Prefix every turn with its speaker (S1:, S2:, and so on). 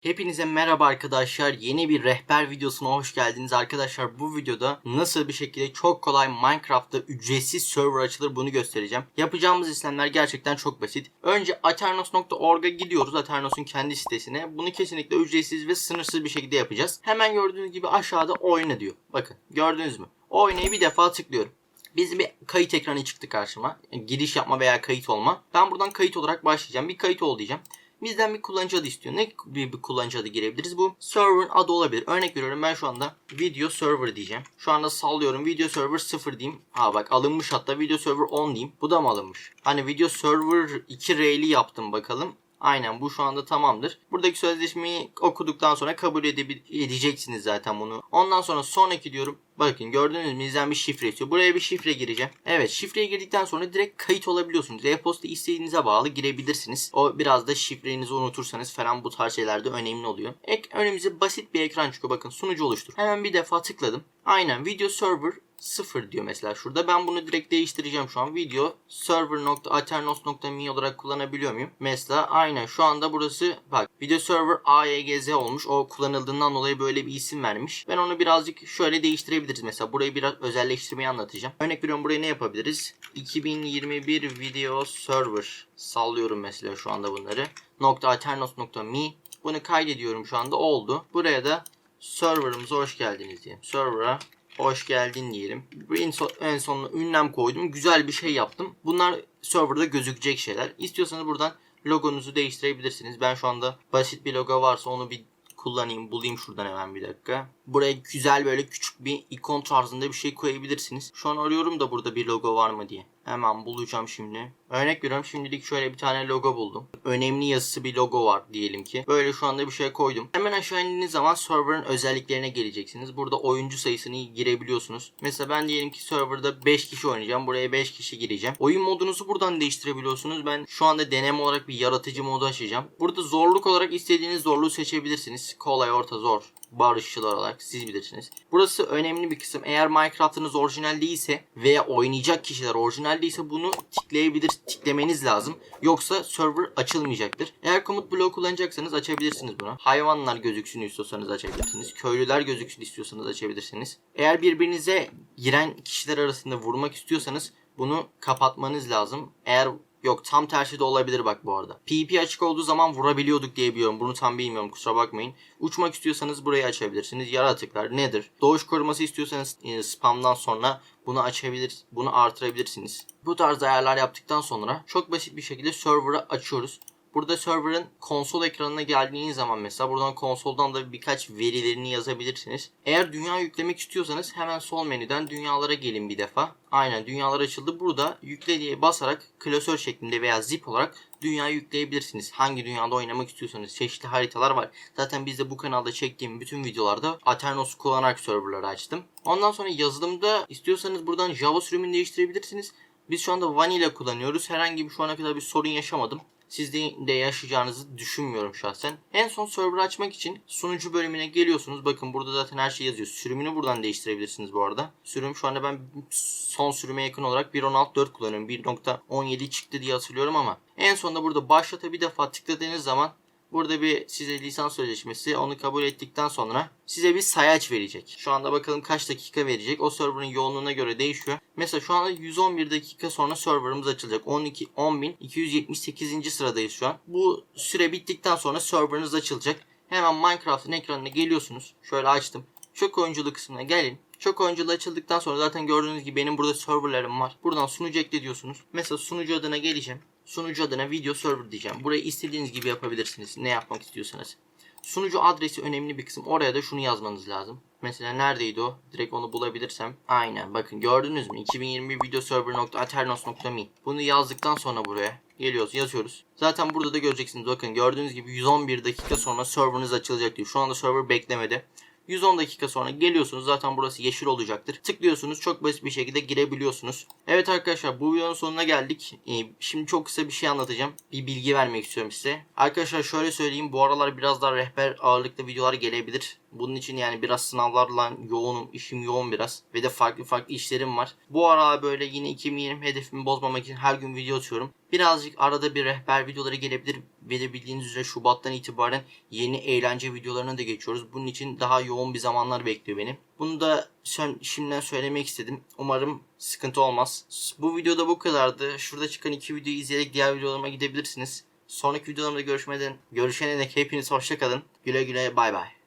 S1: Hepinize merhaba arkadaşlar. Yeni bir rehber videosuna hoş geldiniz arkadaşlar. Bu videoda nasıl bir şekilde çok kolay Minecraft'ta ücretsiz server açılır bunu göstereceğim. Yapacağımız işlemler gerçekten çok basit. Önce aternos.org'a gidiyoruz. Aternos'un kendi sitesine. Bunu kesinlikle ücretsiz ve sınırsız bir şekilde yapacağız. Hemen gördüğünüz gibi aşağıda oyna diyor. Bakın gördünüz mü? Oynayı bir defa tıklıyorum. Bizim bir kayıt ekranı çıktı karşıma. Giriş yapma veya kayıt olma. Ben buradan kayıt olarak başlayacağım. Bir kayıt ol diyeceğim. Bizden bir kullanıcı adı istiyor. Ne bir, bir kullanıcı adı girebiliriz? Bu server'ın adı olabilir. Örnek veriyorum ben şu anda video server diyeceğim. Şu anda sallıyorum video server 0 diyeyim. Ha bak alınmış hatta video server 10 diyeyim. Bu da mı alınmış? Hani video server 2 R'li yaptım bakalım. Aynen bu şu anda tamamdır. Buradaki sözleşmeyi okuduktan sonra kabul edeceksiniz zaten bunu. Ondan sonra sonraki diyorum. Bakın gördüğünüz mü bizden bir şifre istiyor. Buraya bir şifre gireceğim. Evet şifreye girdikten sonra direkt kayıt olabiliyorsunuz. E-posta istediğinize bağlı girebilirsiniz. O biraz da şifrenizi unutursanız falan bu tarz şeylerde önemli oluyor. Ek, önümüze basit bir ekran çıkıyor. Bakın sunucu oluştur. Hemen bir defa tıkladım. Aynen video server 0 diyor mesela şurada. Ben bunu direkt değiştireceğim şu an. Video server.aternos.me olarak kullanabiliyor muyum? Mesela aynen şu anda burası bak video server AYGZ olmuş. O kullanıldığından dolayı böyle bir isim vermiş. Ben onu birazcık şöyle değiştirebiliriz. Mesela burayı biraz özelleştirmeyi anlatacağım. Örnek veriyorum buraya ne yapabiliriz? 2021 video server sallıyorum mesela şu anda bunları. .aternos.me bunu kaydediyorum şu anda oldu. Buraya da serverımıza hoş geldiniz diyelim. Server'a hoş geldin diyelim. En, son, en sonuna ünlem koydum. Güzel bir şey yaptım. Bunlar serverda gözükecek şeyler. İstiyorsanız buradan logonuzu değiştirebilirsiniz. Ben şu anda basit bir logo varsa onu bir kullanayım. Bulayım şuradan hemen bir dakika. Buraya güzel böyle küçük bir ikon tarzında bir şey koyabilirsiniz. Şu an arıyorum da burada bir logo var mı diye. Hemen bulacağım şimdi. Örnek veriyorum şimdilik şöyle bir tane logo buldum. Önemli yazısı bir logo var diyelim ki. Böyle şu anda bir şey koydum. Hemen aşağı indiğiniz zaman server'ın özelliklerine geleceksiniz. Burada oyuncu sayısını girebiliyorsunuz. Mesela ben diyelim ki serverda 5 kişi oynayacağım. Buraya 5 kişi gireceğim. Oyun modunuzu buradan değiştirebiliyorsunuz. Ben şu anda deneme olarak bir yaratıcı modu açacağım. Burada zorluk olarak istediğiniz zorluğu seçebilirsiniz. Kolay, orta, zor barışçıl olarak siz bilirsiniz. Burası önemli bir kısım. Eğer Minecraft'ınız orijinal değilse veya oynayacak kişiler orijinal değilse bunu tikleyebilir, tiklemeniz lazım. Yoksa server açılmayacaktır. Eğer komut bloğu kullanacaksanız açabilirsiniz bunu. Hayvanlar gözüksün istiyorsanız açabilirsiniz. Köylüler gözüksün istiyorsanız açabilirsiniz. Eğer birbirinize giren kişiler arasında vurmak istiyorsanız bunu kapatmanız lazım. Eğer Yok tam tersi de olabilir bak bu arada. PvP açık olduğu zaman vurabiliyorduk diye biliyorum. Bunu tam bilmiyorum kusura bakmayın. Uçmak istiyorsanız burayı açabilirsiniz. Yaratıklar nedir? Doğuş koruması istiyorsanız e, spamdan sonra bunu açabilir, bunu artırabilirsiniz. Bu tarz ayarlar yaptıktan sonra çok basit bir şekilde server'ı açıyoruz. Burada server'ın konsol ekranına geldiğiniz zaman mesela buradan konsoldan da birkaç verilerini yazabilirsiniz. Eğer dünya yüklemek istiyorsanız hemen sol menüden dünyalara gelin bir defa. Aynen dünyalar açıldı. Burada yükle diye basarak klasör şeklinde veya zip olarak dünyayı yükleyebilirsiniz. Hangi dünyada oynamak istiyorsanız çeşitli haritalar var. Zaten biz de bu kanalda çektiğim bütün videolarda Aternos'u kullanarak serverları açtım. Ondan sonra yazılımda istiyorsanız buradan Java sürümünü değiştirebilirsiniz. Biz şu anda Vanilla kullanıyoruz. Herhangi bir şu ana kadar bir sorun yaşamadım. Siz de, de yaşayacağınızı düşünmüyorum şahsen. En son server açmak için sunucu bölümüne geliyorsunuz. Bakın burada zaten her şey yazıyor. Sürümünü buradan değiştirebilirsiniz bu arada. Sürüm şu anda ben son sürüme yakın olarak 1.16.4 kullanıyorum. 1.17 çıktı diye hatırlıyorum ama en sonunda burada başlata bir defa tıkladığınız zaman Burada bir size lisans sözleşmesi onu kabul ettikten sonra size bir sayaç verecek. Şu anda bakalım kaç dakika verecek. O server'ın yoğunluğuna göre değişiyor. Mesela şu anda 111 dakika sonra server'ımız açılacak. 12 10.278. sıradayız şu an. Bu süre bittikten sonra server'ınız açılacak. Hemen Minecraft'ın ekranına geliyorsunuz. Şöyle açtım. Çok oyunculu kısmına gelin. Çok oyunculu açıldıktan sonra zaten gördüğünüz gibi benim burada serverlarım var. Buradan sunucu ekle diyorsunuz. Mesela sunucu adına geleceğim. Sunucu adına video server diyeceğim. Burayı istediğiniz gibi yapabilirsiniz. Ne yapmak istiyorsanız. Sunucu adresi önemli bir kısım. Oraya da şunu yazmanız lazım. Mesela neredeydi o? Direkt onu bulabilirsem. Aynen bakın gördünüz mü? 2021 video server.aternos.me Bunu yazdıktan sonra buraya geliyoruz yazıyoruz. Zaten burada da göreceksiniz bakın gördüğünüz gibi 111 dakika sonra serverınız açılacak diyor. Şu anda server beklemede. 110 dakika sonra geliyorsunuz. Zaten burası yeşil olacaktır. Tıklıyorsunuz. Çok basit bir şekilde girebiliyorsunuz. Evet arkadaşlar bu videonun sonuna geldik. Ee, şimdi çok kısa bir şey anlatacağım. Bir bilgi vermek istiyorum size. Arkadaşlar şöyle söyleyeyim. Bu aralar biraz daha rehber ağırlıklı videolar gelebilir. Bunun için yani biraz sınavlarla yoğunum. işim yoğun biraz. Ve de farklı farklı işlerim var. Bu ara böyle yine 2020 hedefimi bozmamak için her gün video atıyorum. Birazcık arada bir rehber videoları gelebilir. Ve bildiğiniz üzere Şubat'tan itibaren yeni eğlence videolarına da geçiyoruz. Bunun için daha yoğun bir zamanlar bekliyor beni. Bunu da şimdiden söylemek istedim. Umarım sıkıntı olmaz. Bu videoda bu kadardı. Şurada çıkan iki videoyu izleyerek diğer videolarıma gidebilirsiniz. Sonraki videolarımda görüşmeden görüşene dek hepiniz hoşça kalın. Güle güle bay bay.